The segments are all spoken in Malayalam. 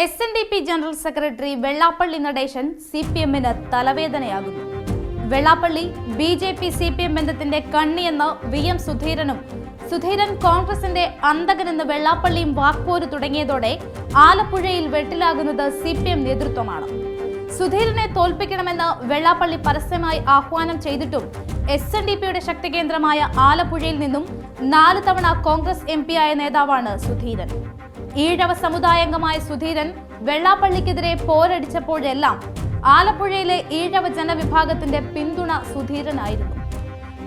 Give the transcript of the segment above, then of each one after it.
S N D P general secretary Vellappally Natesan C P എമ്മിന് തലവേദനയാകുന്നു. Vellappally B J P C P M ബന്ധത്തിന്റെ കണ്ണിയെന്ന് വി എം സുധീരനും സുധീരൻ കോൺഗ്രസിന്റെ അന്തകനെന്ന് വെള്ളാപ്പള്ളിയും വാക്പോര് തുടങ്ങിയതോടെ ആലപ്പുഴയിൽ വെട്ടിലാകുന്നത് സി പി എം നേതൃത്വമാണ്. സുധീരനെ തോൽപ്പിക്കണമെന്ന് വെള്ളാപ്പള്ളി പരസ്യമായി ആഹ്വാനം ചെയ്തിട്ടും എസ് എൻ ഡി പിയുടെ ശക്തി കേന്ദ്രമായ ആലപ്പുഴയിൽ നിന്നും നാല് തവണ കോൺഗ്രസ് എം ആയ നേതാവാണ് സുധീരൻ. ഈഴവ സമുദായംഗമായ സുധീരൻ വെള്ളാപ്പള്ളിക്കെതിരെ പോരടിച്ചപ്പോഴെല്ലാം ആലപ്പുഴയിലെ ഈഴവ ജനവിഭാഗത്തിന്റെ പിന്തുണ സുധീരനായിരുന്നു.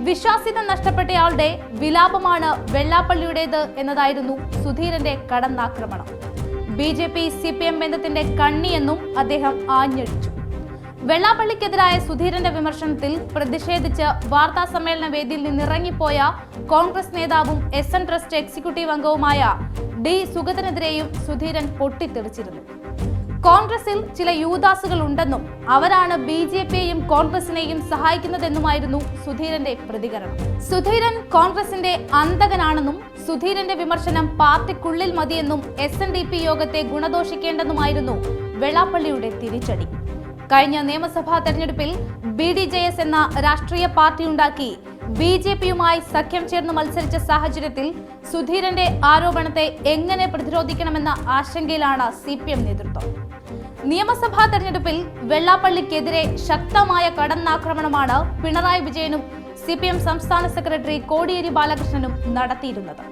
വിശ്വാസ്യത നഷ്ടപ്പെട്ടയാളുടെ വിലാപമാണ് വെള്ളാപ്പള്ളിയുടേത് എന്നതായിരുന്നു സുധീരന്റെ കടന്നാക്രമണം. B J P C P M ബന്ധത്തിന്റെ കണ്ണിയെന്നും അദ്ദേഹം ആഞ്ഞടിച്ചു. വെള്ളാപ്പള്ളിക്കെതിരായ സുധീരന്റെ വിമർശനത്തിൽ പ്രതിഷേധിച്ച് വാർത്താ സമ്മേളന വേദിയിൽ നിന്നിറങ്ങിപ്പോയ കോൺഗ്രസ് നേതാവും എസ് എൻ ട്രസ്റ്റ് എക്സിക്യൂട്ടീവ് അംഗവുമായ ഡി സുഗതനെതിരെയും സുധീരൻ പൊട്ടിത്തെറിച്ചിരുന്നു. കോൺഗ്രസിൽ ചില യൂദാസുകൾ ഉണ്ടെന്നും അവരാണ് ബി ജെ പിയെയും കോൺഗ്രസിനെയും സഹായിക്കുന്നതെന്നുമായിരുന്നു സുധീരന്റെ പ്രതികരണം. സുധീരൻ കോൺഗ്രസിന്റെ അന്തകനാണെന്നും സുധീരന്റെ വിമർശനം പാർട്ടിക്കുള്ളിൽ മതിയെന്നും എസ് യോഗത്തെ ഗുണദോഷിക്കേണ്ടെന്നുമായിരുന്നു വെള്ളാപ്പള്ളിയുടെ തിരിച്ചടി. കഴിഞ്ഞ നിയമസഭാ തെരഞ്ഞെടുപ്പിൽ ബി ഡി ജെ എസ് എന്ന രാഷ്ട്രീയ പാർട്ടി ഉണ്ടാക്കി ബി ജെ പിയുമായി സഖ്യം ചേർന്ന് മത്സരിച്ച സാഹചര്യത്തിൽ സുധീരന്റെ ആരോപണത്തെ എങ്ങനെ പ്രതിരോധിക്കണമെന്ന ആശങ്കയിലാണ് സി പി എം നേതൃത്വം. നിയമസഭാ തെരഞ്ഞെടുപ്പിൽ വെള്ളാപ്പള്ളിക്കെതിരെ ശക്തമായ കടന്നാക്രമണമാണ് പിണറായി വിജയനും സി പി എം സംസ്ഥാന സെക്രട്ടറി കോടിയേരി ബാലകൃഷ്ണനും നടത്തിയിരുന്നത്.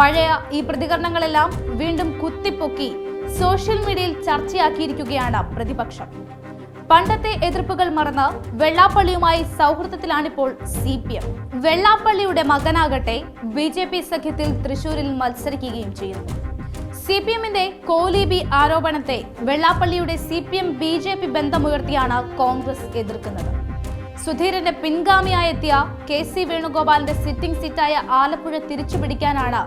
പഴയ ഈ പ്രതികരണങ്ങളെല്ലാം വീണ്ടും കുത്തിപ്പൊക്കി സോഷ്യൽ മീഡിയയിൽ ചർച്ചയാക്കിയിരിക്കുകയാണ് പ്രതിപക്ഷം. പണ്ടത്തെ എതിർപ്പുകൾ മറന്ന് വെള്ളാപ്പള്ളിയുമായി സൗഹൃദത്തിലാണിപ്പോൾ സി പി എം. വെള്ളാപ്പള്ളിയുടെ മകനാകട്ടെ ബി ജെ പി സഖ്യത്തിൽ തൃശൂരിൽ മത്സരിക്കുകയും ചെയ്യുന്നു. സി പി എമ്മിന്റെ കോലീബി ആരോപണത്തെ വെള്ളാപ്പള്ളിയുടെ C P M B J P ബന്ധമുയർത്തിയാണ് Congress എതിർക്കുന്നത്. സുധീരന്റെ പിൻഗാമിയായി എത്തിയ കെ സി വേണുഗോപാലിന്റെ സിറ്റിംഗ് സീറ്റായ Alappuzha തിരിച്ചുപിടിക്കാനാണ്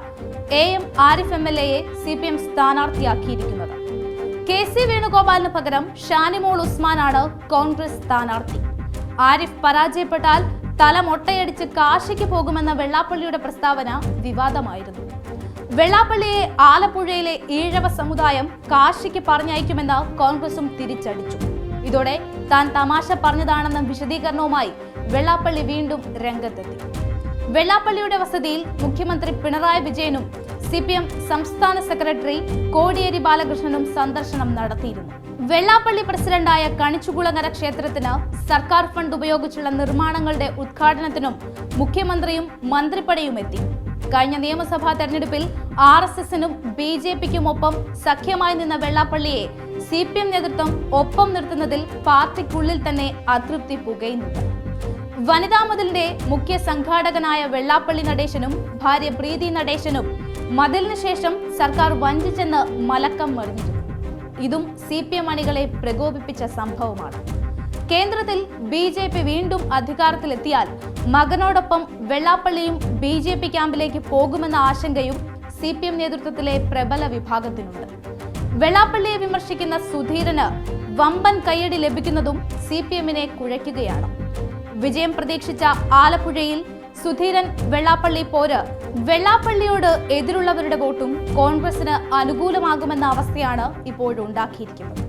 A M Arif M L എയെ C P M സ്ഥാനാർത്ഥിയാക്കിയിരിക്കുന്നത്. കെ സി വേണുഗോപാലിന് പകരം ഷാനിമോൾ ഉസ്മാനാണ് കോൺഗ്രസ് സ്ഥാനാർത്ഥി. ആരിഫ് പരാജയപ്പെട്ടാൽ തല മൊട്ടയടിച്ച് കാശിക്ക് പോകുമെന്ന വെള്ളാപ്പള്ളിയുടെ പ്രസ്താവന വിവാദമായിരുന്നു. വെള്ളാപ്പള്ളിയെ ആലപ്പുഴയിലെ ഈഴവ സമുദായം കാശിക്ക് പറഞ്ഞയക്കുമെന്ന് കോൺഗ്രസും തിരിച്ചടിച്ചു. ഇതോടെ താൻ തമാശ പറഞ്ഞതാണെന്ന വിശദീകരണവുമായി വെള്ളാപ്പള്ളി വീണ്ടും രംഗത്തെത്തി. വെള്ളാപ്പള്ളിയുടെ വസതിയിൽ മുഖ്യമന്ത്രി പിണറായി വിജയനും സി പി എം സംസ്ഥാന സെക്രട്ടറി കോടിയേരി ബാലകൃഷ്ണനും സന്ദർശനം നടത്തിയിരുന്നു. വെള്ളാപ്പള്ളി പ്രസിഡന്റായ കണിച്ചുകുളങ്ങര ക്ഷേത്രത്തിന് സർക്കാർ ഫണ്ട് ഉപയോഗിച്ചുള്ള നിർമ്മാണങ്ങളുടെ ഉദ്ഘാടനത്തിനും മുഖ്യമന്ത്രിയും മന്ത്രിപ്പടയും എത്തി. കഴിഞ്ഞ നിയമസഭാ തെരഞ്ഞെടുപ്പിൽ ആർ എസ് എസിനും ബി ജെ പിക്കും ഒപ്പം സഖ്യമായി നിന്ന വെള്ളാപ്പള്ളിയെ സി പി എം നേതൃത്വം ഒപ്പം നിർത്തുന്നതിൽ പാർട്ടിക്കുള്ളിൽ തന്നെ അതൃപ്തി പുകയുന്നുണ്ട്. വനിതാ മതിലിന്റെ മുഖ്യ സംഘാടകനായ വെള്ളാപ്പള്ളി നടേശനും ഭാര്യ പ്രീതി നടേശനും മതിലിന് ശേഷം സർക്കാർ വഞ്ചിച്ചെന്ന് മലക്കം മറിഞ്ഞിരുന്നു. ഇതും സി പി എം അണികളെ പ്രകോപിപ്പിച്ച സംഭവമാണ്. കേന്ദ്രത്തിൽ ബി ജെ പി വീണ്ടും അധികാരത്തിലെത്തിയാൽ മകനോടൊപ്പം വെള്ളാപ്പള്ളിയും ബി ജെ പി ക്യാമ്പിലേക്ക് പോകുമെന്ന ആശങ്കയും സി പി എം നേതൃത്വത്തിലെ പ്രബല വിഭാഗത്തിനുണ്ട്. വെള്ളാപ്പള്ളിയെ വിമർശിക്കുന്ന സുധീരന് വമ്പൻ കയ്യടി ലഭിക്കുന്നതും സി പി എമ്മിനെ കുഴയ്ക്കുകയാണ്. വിജയം പ്രതീക്ഷിച്ച ആലപ്പുഴയിൽ സുധീരൻ വെള്ളാപ്പള്ളി പോര്. വെള്ളാപ്പള്ളിയോട് എതിരുള്ളവരുടെ വോട്ടും കോൺഗ്രസിന് അനുകൂലമാകുമെന്ന അവസ്ഥയാണ് ഇപ്പോഴുണ്ടാക്കിയിരിക്കുന്നത്.